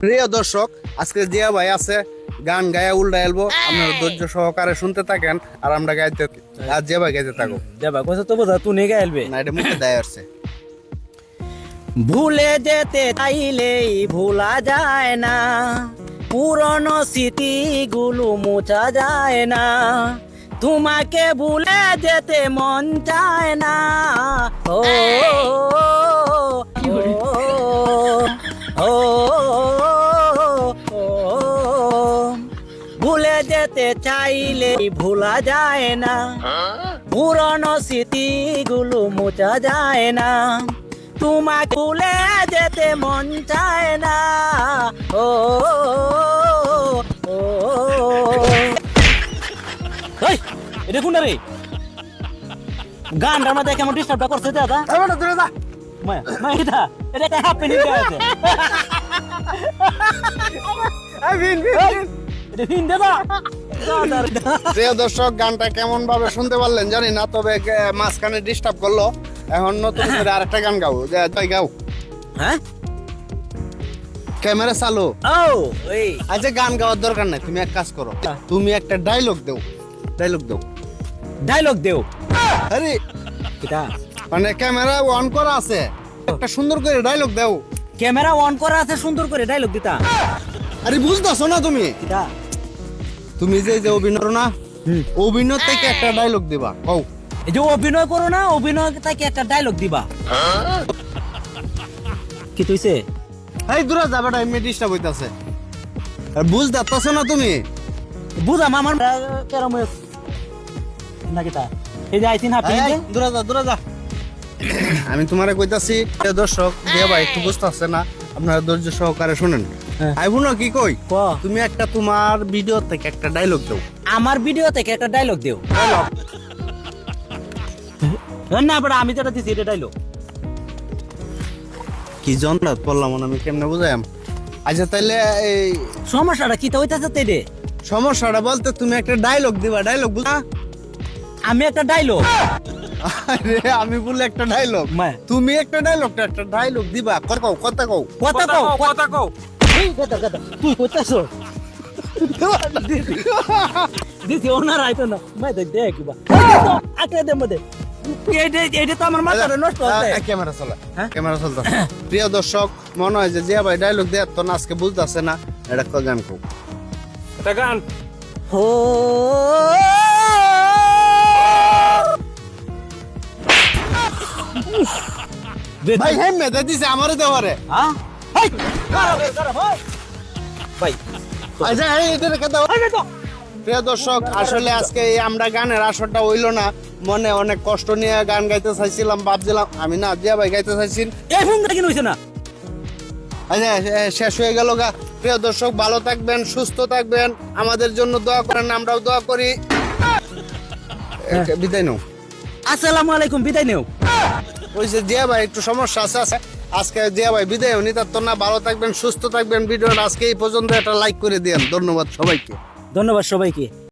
প্রিয় দর্শক আজকে জিয়া ভাই আছে গান গায়ে উল্টা এলবো। আপনারা ধৈর্য সহকারে শুনতে থাকেন আর আমরা গাইতে আর জিয়া ভাই গাইতে থাকো। দেবা কইছে তো বোঝা তুই নেগে আইলবে না এটা মুখে দেয় আসছে। ভুলে যেতে চাইলেই ভোলা যায় না। পুরনো স্মৃতিগুলো মোছা যায় না। তোমাকে ভুলে যেতে মন চায় না। ও, যেতে চাইলেই ভোলা যায় না পুরনো স্মৃতিগুলো মোছা যায় না তোমাকে ভুলে যেতে মন চায় না ও কোনটা রে কেমন ডিস্টার্বটা করছে দাদা মায়া মায়া এটা এটা হ্যাপেনিং আছে ভিন দাদা দাদা প্রিয় দর্শক গানটা কেমন ভাবে শুনতে পারলেন জানি না তবে মাঝখানে ডিস্টার্ব করল। এখন নতুন করে আরেকটা গান গাও। যে, তাই গাও। হ্যাঁ? ক্যামেরা চালু। ও এই। আচ্ছা গান গাওয়ার দরকার নাই তুমি এক কাজ করো। তুমি একটা ডায়লগ দাও। ডায়লগ দাও। ডায়লগ দেও। আরে এটা মানে ক্যামেরা অন করা আছে। একটা সুন্দর করে ডায়লগ দাও। ক্যামেরা অন করা আছে সুন্দর করে ডায়লগ দিতা। আরে বুঝতেছো না তুমি? এটা তুমি যে যে অভিনয় না অভিনয় থেকে একটা ডায়লগ দিবা। কও। এই যে অভিনয় করো না অভিনয় থেকে একটা ডায়লগ দিবা। কি তুইছে? এই দূরে যাবে না এমনি ডিস্টার্ব হইতাছে। আর বুঝতেছো না তুমি? বুঝাম আমার কেরম না কিতা এই যে আইসিন হাফি দূরে যা দূরে যা। আমি তোমারে কইতাছি দর্শক ভাই একটু বুঝতেছে না? আপনারা ধৈর্য সহকারে শুনেন। আইবো না কি কই? ক? তুমি একটা তোমার ভিডিও থেকে একটা ডায়লগ দাও। আমার ভিডিও থেকে একটা ডায়লগ দিও। না বড় আমি যেটা দিছি এটা ডায়লগ কি জন্নাত বললাম না আমি কেমনে বুঝাইম আচ্ছা তাইলে এই সমস্যাটা কি তো হইতাছে তেরে সমস্যাটা বলতে তুমি একটা ডায়লগ দিবা। ডায়লগ বুঝা আমি একটা ডায়লগ আরে আমি বললে একটা ডায়লগ তুমি একটা ডায়লগ একটা ডায়লগ দিবা। কর কও কথা কও। কথা কও কথা কও কথা কথা তুই কইতাছ দিছি ওনার আইতো না মাই দেখ হ্যাঁ? দর্শক মনে হয় যে জিয়া ভাই ডায়লগ দেয় তো আজকে বুঝতেছে না এটা গান কও একটা গান হো ভাই হেম দিছে আমারে দেওয়ারে হ্যাঁ ভাই। আচ্ছা প্রিয় দর্শক আসলে আজকে আমরা গানের আসরটা হইল না। মনে অনেক কষ্ট নিয়ে গান গাইতে চাইছিলাম ভাবছিলাম আমি না জিয়া ভাই গাইতে চাইছি এই ফোন দেখি হইছে না। আচ্ছা শেষ হয়ে গেল গা। প্রিয় দর্শক ভালো থাকবেন সুস্থ থাকবেন। আমাদের জন্য দোয়া করেন আমরাও দোয়া করি। বিদায় নাও। আসসালামু আলাইকুম বিদায় নেও। ওই যে জিয়া ভাই একটু সমস্যা আছে আছে। আজকে যে ভাই বিদায় উনি তার তো না ভালো থাকবেন, সুস্থ থাকবেন। ভিডিওটা আজকে এই পর্যন্ত, একটা লাইক করে দিয়েন। ধন্যবাদ সবাইকে। ধন্যবাদ সবাইকে।